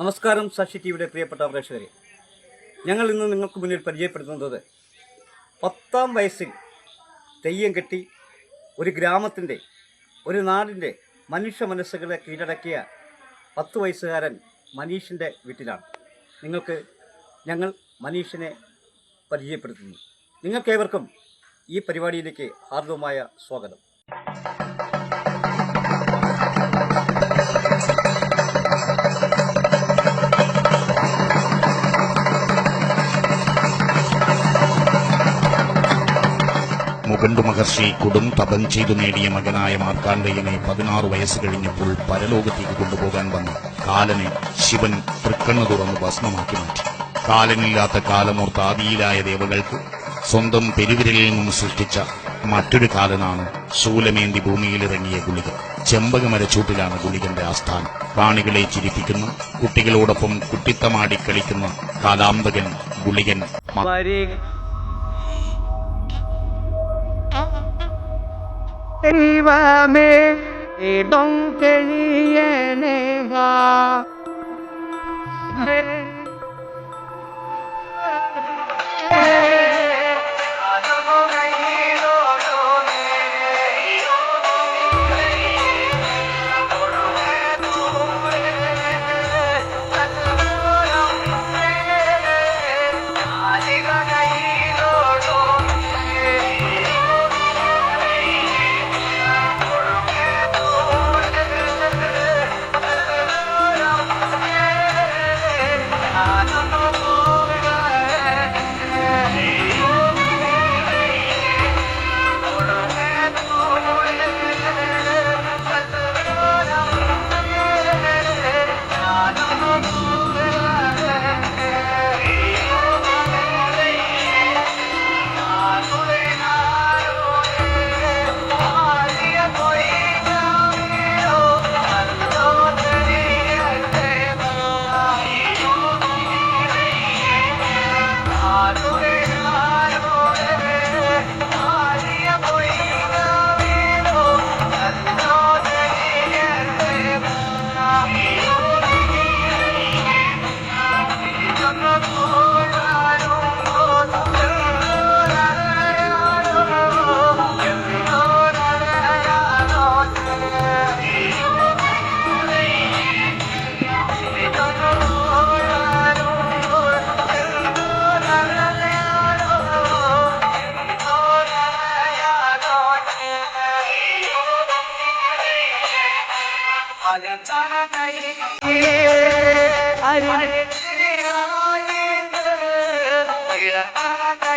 നമസ്കാരം സാക്ഷി ടിവിയുടെ പ്രിയപ്പെട്ട പ്രേക്ഷകരെ. ഞങ്ങൾ ഇന്ന് നിങ്ങൾക്ക് മുന്നിൽ പരിചയപ്പെടുത്തുന്നത് പത്താം വയസ്സിൽ തെയ്യം കെട്ടി ഒരു ഗ്രാമത്തിന്റെ ഒരു നാടിന്റെ മനുഷ്യ മനസ്സുകളെ കീഴടക്കിയ പത്ത് വയസ്സുകാരൻ മനീഷിന്റെ വീട്ടിലാണ്. നിങ്ങൾക്ക് ഞങ്ങൾ മനീഷിനെ പരിചയപ്പെടുത്തുന്നു. നിങ്ങൾക്കേവർക്കും ഈ പരിപാടിയിലേക്ക് ഹാർദവമായ സ്വാഗതം. മുകണ്ടു മഹർഷി കൊടും തപം ചെയ്തു നേടിയ മകനായ മാർക്കാണ്ഡേയനെ പതിനാറ് വയസ്സ് കഴിഞ്ഞപ്പോൾ പരലോകത്തേക്ക് കൊണ്ടുപോകാൻ വന്ന. കാലനെ ശിവൻ തൃക്കണ്ണു തുറന്ന് ഭസ്മമാക്കി മാറ്റി. കാലനില്ലാത്ത കാലമോർത്ത് ആദിയിലായ ദേവകൾക്ക് സ്വന്തം പെരുവിരലിൽ നിന്നും സൃഷ്ടിച്ച മറ്റൊരു കാലനാണ് ശൂലമേന്തി ഭൂമിയിലിറങ്ങിയ ഗുളിക. ചെമ്പകമരച്ചൂട്ടിലാണ് ഗുളികന്റെ ആസ്ഥാനം. കാണികളെ ചിരിപ്പിക്കുന്ന കുട്ടികളോടൊപ്പം കുട്ടിത്തമാടി കളിക്കുന്ന കാലാന്തകൻ ഗുളികൻ ദൈവമേ ഇടം I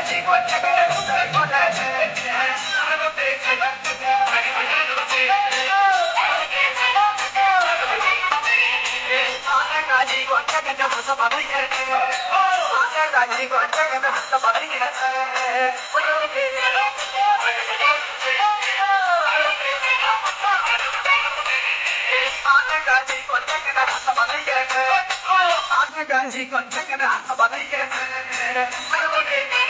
Magic on check it out, I'm about to get it.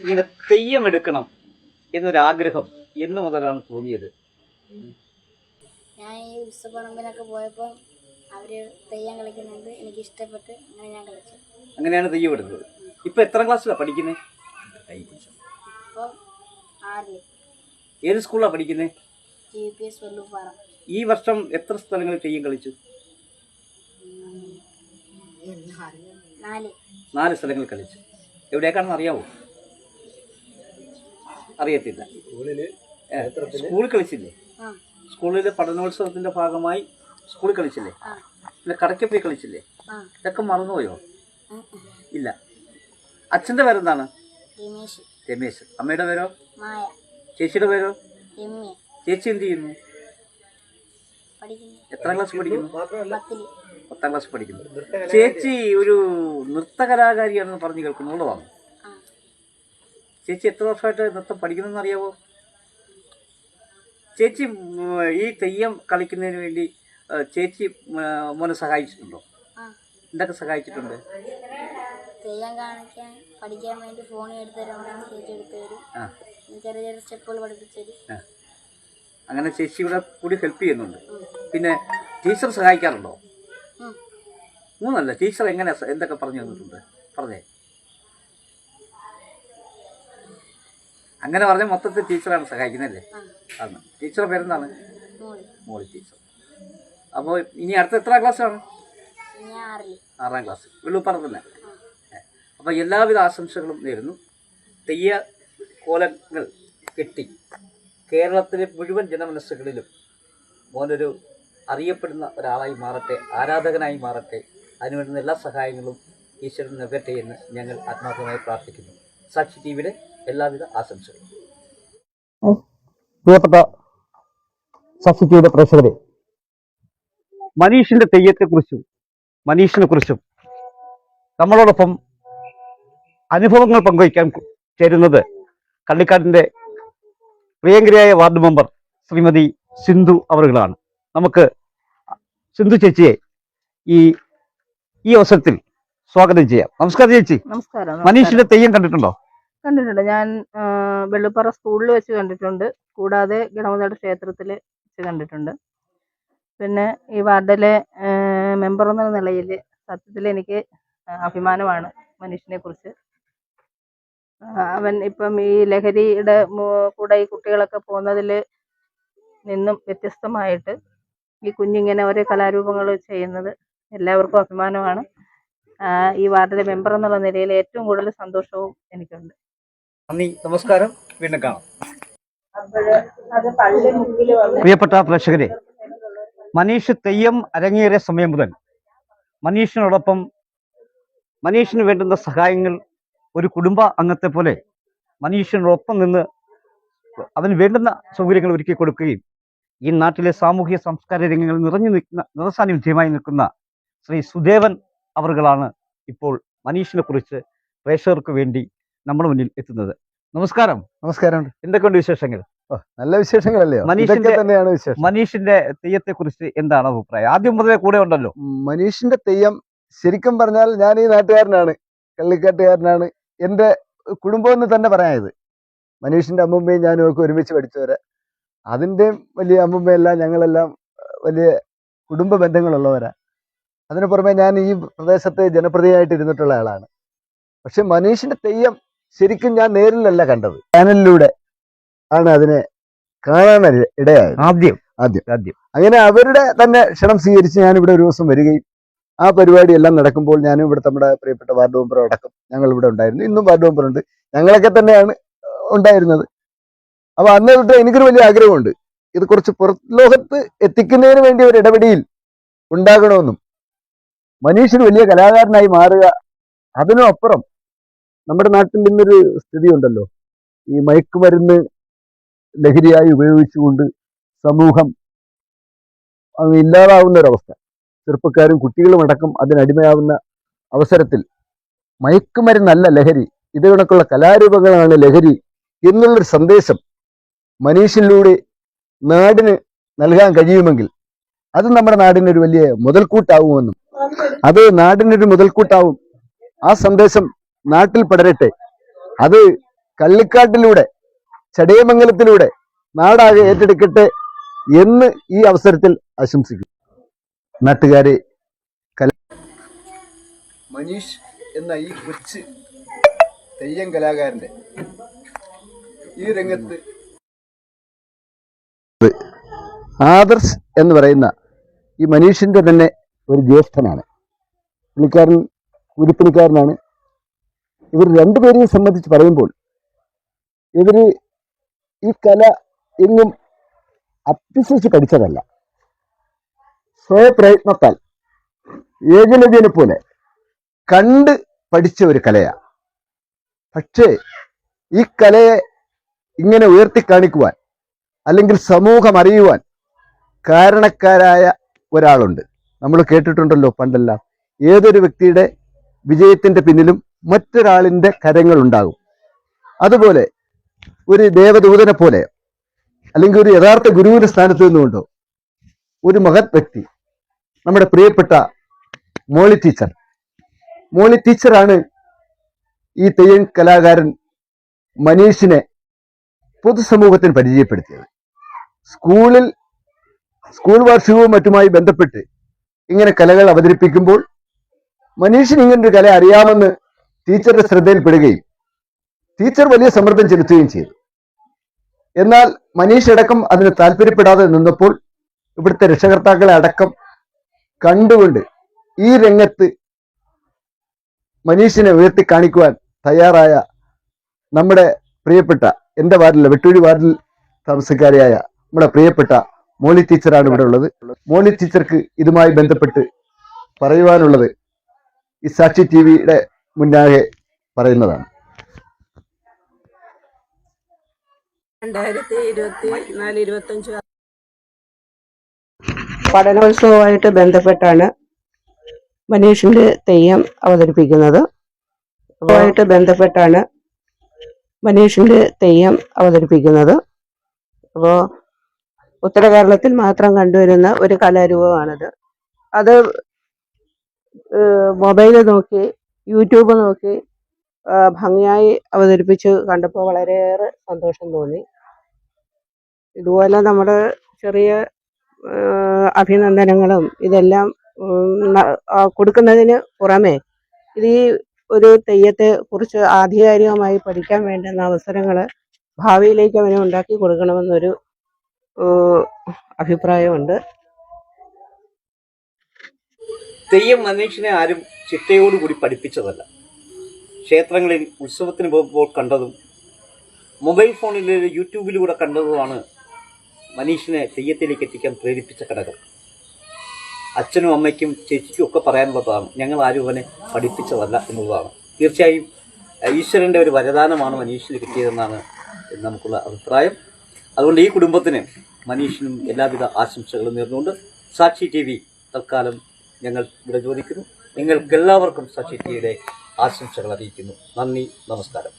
ഇങ്ങനെ തെയ്യം എടുക്കണം എന്നൊരാഗ്രഹം എന്ന് മുതലാണ് തോന്നിയത്. ഞാൻ ഈ ഉത്സവപ്പറമ്പിനൊക്കെ പോയപ്പോൾ അവർ തെയ്യം കളിക്കുന്നുണ്ട്. എനിക്ക് ഇഷ്ടപ്പെട്ട് അങ്ങനെ ഞാൻ കളിച്ചു. അങ്ങനെയാണ് തെയ്യം എടുത്തത്. ഇപ്പൊ എത്ര ക്ലാസ്സിലാണ് പഠിക്കുന്നത് ഏത് സ്കൂളിലാണ് പഠിക്കുന്നത് ഈ വർഷം എത്ര സ്ഥലങ്ങളിൽ തെയ്യം കളിച്ചു? നാല്. സ്ഥലങ്ങൾ കളിച്ചു. എവിടേക്കാണെന്ന് അറിയാവോ? അറിയത്തില്ല. സ്കൂളിൽ കളിച്ചില്ലേ? ആ. സ്കൂളിൽ പഠനോത്സവത്തിന്റെ ഭാഗമായി സ്കൂളിൽ കളിച്ചില്ലേ? പിന്നെ കടയ്ക്ക് പോയി കളിച്ചില്ലേ ഇതൊക്കെ മറന്നുപോയോ. ഇല്ല. അച്ഛന്റെ പേരെന്താണ്? രമേശ്. രമേശ്. അമ്മയുടെ പേരോ? മായ. ചേച്ചിയുടെ പേരോ? ചേച്ചി എന്ത് ചെയ്യുന്നു? എത്ര എത്രാം ക്ലാസ് പഠിക്കുന്നു. പത്താം ക്ലാസ് പഠിക്കുന്നത് ചേച്ചി ഒരു നൃത്ത കലാകാരിയാണെന്ന് പറഞ്ഞു കേൾക്കുന്നുള്ളതാണ്. ചേച്ചി എത്ര വർഷമായിട്ട് നൃത്തം പഠിക്കുന്നതെന്ന് അറിയാവോ ചേച്ചി ഈ തെയ്യം കളിക്കുന്നതിന് വേണ്ടി ചേച്ചി മോനെ സഹായിച്ചിട്ടുണ്ടോ? എന്തൊക്കെ സഹായിച്ചിട്ടുണ്ട്? തെയ്യം കാണിക്കാൻ പഠിക്കാൻ വേണ്ടി ഫോൺ എടുത്ത് ചേച്ചി എടുത്തു തരും. ചെറിയ ചെറിയ സ്റ്റെപ്പുകൾ പഠിപ്പിച്ചു. അങ്ങനെ ചേച്ചി ഇവിടെ കൂടി ഹെൽപ്പ് ചെയ്യുന്നുണ്ട്. പിന്നെ ടീച്ചർ സഹായിക്കാറുണ്ടോ. മൂന്നല്ല ടീച്ചർ എങ്ങനെ എന്തൊക്കെ പറഞ്ഞു തന്നിട്ടുണ്ട്? പറഞ്ഞേ. അങ്ങനെ പറഞ്ഞ മൊത്തത്തിൽ ടീച്ചറാണ് സഹായിക്കുന്നല്ലേ? അന്ന് ആണ്. ടീച്ചറുടെ പേരെന്താണ്? മോൾ. ടീച്ചർ. അപ്പോൾ ഇനി അടുത്ത എത്ര ക്ലാസ്സാണ്? ആറാം ക്ലാസ്. വെള്ളുപ്പാറ തന്നെ. അപ്പോൾ എല്ലാവിധ ആശംസകളും നേരുന്നു. തെയ്യ കോലങ്ങൾ കെട്ടി കേരളത്തിലെ മുഴുവൻ ജനമനസ്സുകളിലും മോനൊരു അറിയപ്പെടുന്ന ഒരാളായി മാറട്ടെ ആരാധകനായി മാറട്ടെ അതിനുവേണ്ടുന്ന എല്ലാ സഹായങ്ങളും ഈശ്വരൻ നൽകട്ടെ എന്ന് ഞങ്ങൾ ആത്മാർത്ഥമായി പ്രാർത്ഥിക്കുന്നു. സാക്ഷി ടി വിയുടെ എല്ലാവിധ ആശംസകളും. പ്രിയപ്പെട്ട സാക്ഷി ടി വിയുടെ പ്രേക്ഷകരെ മനീഷിന്റെ തെയ്യത്തെക്കുറിച്ചും മനീഷിനെ കുറിച്ചും നമ്മളോടൊപ്പം അനുഭവങ്ങൾ പങ്കുവയ്ക്കാൻ ചേരുന്നത് കള്ളിക്കാടിന്റെ പ്രിയങ്കരിയായ വാർഡ് മെമ്പർ ശ്രീമതി സിന്ധു അവറുകളാണ്. നമുക്ക് സിന്ധു ചേച്ചിയെ ഈ ഈ അവസരത്തിൽ സ്വാഗതം ചെയ്യാം. നമസ്കാരം ചേച്ചി. നമസ്കാരം. മനീഷിന്റെ തെയ്യം കണ്ടിട്ടുണ്ടോ? കണ്ടിട്ടുണ്ട്. ഞാൻ വെള്ളിപ്പാറ സ്കൂളിൽ വെച്ച് കണ്ടിട്ടുണ്ട്. കൂടാതെ ഗണപതിയുടെ ക്ഷേത്രത്തിൽ വെച്ച് കണ്ടിട്ടുണ്ട്. പിന്നെ ഈ വാർഡിലെ മെമ്പർ എന്ന നിലയിൽ സത്യത്തിൽ എനിക്ക് അഭിമാനമാണ് മനീഷിനെ കുറിച്ച്. അവൻ ഇപ്പം ഈ ലഹരിയുടെ കൂടെ ഈ കുട്ടികളൊക്കെ പോകുന്നതിൽ നിന്നും വ്യത്യസ്തമായിട്ട് ഈ കുഞ്ഞിങ്ങനെ ഓരോ കലാരൂപങ്ങൾ ചെയ്യുന്നത് എല്ലാവർക്കും അഭിമാനമാണ്. ഈ വാർഡിലെ മെമ്പർ എന്നുള്ള നിലയിൽ ഏറ്റവും കൂടുതൽ സന്തോഷവും എനിക്കുണ്ട്. നന്ദി നമസ്കാരം. വീണ്ടും കാണാം. പ്രിയപ്പെട്ട പ്രേക്ഷകരെ മനീഷ് തെയ്യം അരങ്ങേറിയ സമയം മുതൽ മനീഷിനോടൊപ്പം മനീഷിന് വേണ്ടുന്ന സഹായങ്ങൾ ഒരു കുടുംബ അംഗത്തെ പോലെ മനീഷിനോടൊപ്പം നിന്ന് അവന് വേണ്ടുന്ന സൗകര്യങ്ങൾ ഒരുക്കി കൊടുക്കുകയും ഈ നാട്ടിലെ സാമൂഹിക സംസ്കാര രംഗങ്ങളിൽ നിറഞ്ഞു നിൽക്കുന്ന നിറസാന്നിധ്യമായി നിൽക്കുന്ന ശ്രീ സുദേവൻ അവറുകളാണ് ഇപ്പോൾ മനീഷിനെ കുറിച്ച് പ്രേക്ഷകർക്ക് വേണ്ടി നമ്മുടെ മുന്നിൽ എത്തുന്നത്. നമസ്കാരം. നമസ്കാരം. എന്തൊക്കെയുണ്ട് വിശേഷങ്ങൾ? നല്ല വിശേഷങ്ങളല്ലേ? മനീഷിന്റെ- തന്നെയാണ് വിശേഷം. മനീഷിന്റെ തെയ്യത്തെ കുറിച്ച് എന്താണ് അഭിപ്രായം? ആദ്യം മുതലേ കൂടെ ഉണ്ടല്ലോ. മനീഷിന്റെ തെയ്യം ശരിക്കും പറഞ്ഞാൽ ഞാൻ ഈ നാട്ടുകാരനാണ് കള്ളിക്കാട്ടുകാരനാണ്. എന്റെ കുടുംബം എന്ന് തന്നെ പറയായത് മനീഷിന്റെ അമ്മുമ്മയും ഞാനും ഒക്കെ ഒരുമിച്ച് പഠിച്ചവരെ. അതിന്റെയും വലിയ അമ്മുമ്മയെല്ലാം ഞങ്ങളെല്ലാം വലിയ കുടുംബ ബന്ധങ്ങളുള്ളവരാ. അതിനു പുറമെ ഞാൻ ഈ പ്രദേശത്തെ ജനപ്രതിയായിട്ട് ഇരുന്നിട്ടുള്ള ആളാണ്. പക്ഷെ മനീഷിന്റെ തെയ്യം ശരിക്കും ഞാൻ നേരിലല്ല കണ്ടത്. ചാനലിലൂടെ. ആണ് അതിനെ കാണാൻ ഇടയായത്. ആദ്യം. ആദ്യം. ആദ്യം. അങ്ങനെ അവരുടെ തന്നെ ക്ഷണം സ്വീകരിച്ച് ഞാൻ ഇവിടെ ഒരു ദിവസം വരികയും ആ പരിപാടി എല്ലാം നടക്കുമ്പോൾ ഞാനും ഇവിടെ നമ്മുടെ പ്രിയപ്പെട്ട വാർഡ് മെമ്പർ അടക്കം ഞങ്ങൾ ഇവിടെ ഉണ്ടായിരുന്നു. ഇന്നും വാർഡ് മെമ്പർ ഉണ്ട്. ഞങ്ങളൊക്കെ തന്നെയാണ് ഉണ്ടായിരുന്നത്. അപ്പൊ അന്ന് തൊട്ട് എനിക്കൊരു വലിയ ആഗ്രഹമുണ്ട്. ഇത് കുറച്ച് പുറലോകത്ത് എത്തിക്കുന്നതിന് വേണ്ടി ഒരു ഇടപെടിയിൽ ഉണ്ടാകണമെന്നും മനീഷിന് വലിയ കലാകാരനായി മാറുക അതിനും അപ്പുറം നമ്മുടെ നാട്ടിൽ ഇന്നൊരു സ്ഥിതി ഉണ്ടല്ലോ ഈ മയക്കുമരുന്ന് ലഹരിയായി ഉപയോഗിച്ചുകൊണ്ട് സമൂഹം ഇല്ലാതാവുന്ന ഒരവസ്ഥ ചെറുപ്പക്കാരും കുട്ടികളും അടക്കം അതിനടിമയാവുന്ന അവസരത്തിൽ മയക്കുമരുന്നല്ല ലഹരി. ഇത് കണക്കുള്ള കലാരൂപങ്ങളാണ് ലഹരി എന്നുള്ളൊരു സന്ദേശം മനീഷിലൂടെ നാടിന് നൽകാൻ കഴിയുമെങ്കിൽ അത് നമ്മുടെ നാടിനൊരു വലിയ മുതൽക്കൂട്ടാവുമെന്നും അത് നാടിനൊരു മുതൽക്കൂട്ടാവും. ആ സന്ദേശം നാട്ടിൽ പടരട്ടെ. അത് കള്ളിക്കാട്ടിലൂടെ ചടയമംഗലത്തിലൂടെ നാടാകെ ഏറ്റെടുക്കട്ടെ എന്ന് ഈ അവസരത്തിൽ ആശംസിക്കും നാട്ടുകാരെ മനീഷ് എന്ന ഈ കൊച്ച് തെയ്യം കലാകാരന്റെ ഈ രംഗത്ത് ആദർശ് എന്ന് പറയുന്ന ഈ മനീഷിന്റെ തന്നെ ഒരു ജ്യേഷ്ഠനാണ്. പുള്ളിക്കാരൻ കൂലിപ്പണിക്കാരനാണ് ഇവർ രണ്ടുപേരെയും സംബന്ധിച്ച് പറയുമ്പോൾ ഇവർ ഈ കല എങ്ങും അഭ്യസിച്ച് പഠിച്ചതല്ല. സ്വയപ്രയത്നത്താൽ ഏകലവ്യനെ പോലെ കണ്ട് പഠിച്ച ഒരു കലയാ. പക്ഷേ ഈ കലയെ ഇങ്ങനെ ഉയർത്തി കാണിക്കുവാൻ അല്ലെങ്കിൽ സമൂഹം അറിയുവാൻ കാരണക്കാരായ ഒരാളുണ്ട്. നമ്മൾ കേട്ടിട്ടുണ്ടല്ലോ പണ്ടെല്ലാം. ഏതൊരു വ്യക്തിയുടെ വിജയത്തിന്റെ പിന്നിലും മറ്റൊരാളിന്റെ കരങ്ങൾ ഉണ്ടാകും അതുപോലെ ഒരു ദേവദൂതനെ പോലെ അല്ലെങ്കിൽ ഒരു യഥാർത്ഥ ഗുരുവിന്റെ സ്ഥാനത്ത് നിന്നുകൊണ്ടോ ഒരു മഹത് വ്യക്തി നമ്മുടെ പ്രിയപ്പെട്ട മോളി ടീച്ചർ. മോളി ടീച്ചറാണ് ഈ തെയ്യം കലാകാരൻ മനീഷിനെ പൊതുസമൂഹത്തിന് പരിചയപ്പെടുത്തിയത്. സ്കൂളിൽ സ്കൂൾ വാർഷികവും മറ്റുമായി ബന്ധപ്പെട്ട് ഇങ്ങനെ കലകൾ അവതരിപ്പിക്കുമ്പോൾ മനീഷിന് ഒരു കല അറിയാമെന്ന് ടീച്ചറുടെ ശ്രദ്ധയിൽപ്പെടുകയും ടീച്ചർ വലിയ സമ്മർദ്ദം ചെലുത്തുകയും ചെയ്തു. എന്നാൽ മനീഷ് അടക്കം അതിന് താല്പര്യപ്പെടാതെ നിന്നപ്പോൾ ഇവിടുത്തെ രക്ഷകർത്താക്കളെ അടക്കം കണ്ടുകൊണ്ട് ഈ രംഗത്ത് മനീഷിനെ ഉയർത്തി കാണിക്കുവാൻ തയ്യാറായ നമ്മുടെ പ്രിയപ്പെട്ട എന്റെ വാർഡിലെ വെട്ടൂരി വാർഡിൽ താമസക്കാരിയായ നമ്മുടെ പ്രിയപ്പെട്ട മോളി ടീച്ചറാണ് ഇവിടെ ഉള്ളത്. മോളി ടീച്ചർക്ക് ഇതുമായി ബന്ധപ്പെട്ട് പറയുവാനുള്ളത് ഈ സാക്ഷി ടി വിയുടെ മുന്നാകെ പറയുന്നതാണ്. രണ്ടായിരത്തി ഇരുപത്തി നാല് ഇരുപത്തഞ്ച് പഠനോത്സവമായിട്ട് ബന്ധപ്പെട്ടാണ് മനീഷിന്റെ തെയ്യം അവതരിപ്പിക്കുന്നത്. അതുമായിട്ട് ബന്ധപ്പെട്ടാണ് മനീഷിന്റെ തെയ്യം അവതരിപ്പിക്കുന്നത്. അപ്പോൾ ഉത്തര കേരളത്തിൽ മാത്രം കണ്ടുവരുന്ന ഒരു കലാരൂപമാണത്. അത് മൊബൈൽ നോക്കി യൂട്യൂബ് നോക്കി ഭംഗിയായി അവതരിപ്പിച്ച് കണ്ടപ്പോൾ വളരെയേറെ സന്തോഷം തോന്നി. ഇതുപോലെ നമ്മുടെ ചെറിയ അഭിനന്ദനങ്ങളും ഇതെല്ലാം കൊടുക്കുന്നതിന് പുറമെ ഇത് ഈ ഒരു തെയ്യത്തെ കുറിച്ച് ആധികാരികമായി പഠിക്കാൻ വേണ്ടുന്ന അവസരങ്ങൾ ഭാവിയിലേക്ക് അവന് ഉണ്ടാക്കി കൊടുക്കണമെന്നൊരു അഭിപ്രായമുണ്ട്. തെയ്യം മനീഷിനെ ആരും ചിട്ടയോടുകൂടി പഠിപ്പിച്ചതല്ല. ക്ഷേത്രങ്ങളിൽ ഉത്സവത്തിന് പോകുമ്പോൾ കണ്ടതും മൊബൈൽ ഫോണിലെ യൂട്യൂബിലൂടെ കണ്ടതുമാണ് മനീഷിനെ തെയ്യത്തിലേക്ക് എത്തിക്കാൻ പ്രേരിപ്പിച്ച ഘടകം. അച്ഛനും അമ്മയ്ക്കും ചേച്ചിക്കും ഒക്കെ പറയാനുള്ളതാണ് ഞങ്ങൾ ആരും അവനെ പഠിപ്പിച്ചതല്ല എന്നുള്ളതാണ് തീർച്ചയായും ഈശ്വരന്റെ ഒരു വരദാനമാണ് മനീഷിന് കിട്ടിയതെന്നാണ് നമുക്കുള്ള അഭിപ്രായം. അതുകൊണ്ട് ഈ കുടുംബത്തിന് മനീഷിനും എല്ലാവിധ ആശംസകളും നേർന്നുകൊണ്ട് സാക്ഷി ടി വി തൽക്കാലം ഞങ്ങൾ ഇവിടെ ചോദിക്കുന്നു. നിങ്ങൾക്കെല്ലാവർക്കും സാക്ഷി ടി വിയുടെ ആശംസകൾ അറിയിക്കുന്നു. നന്ദി നമസ്കാരം.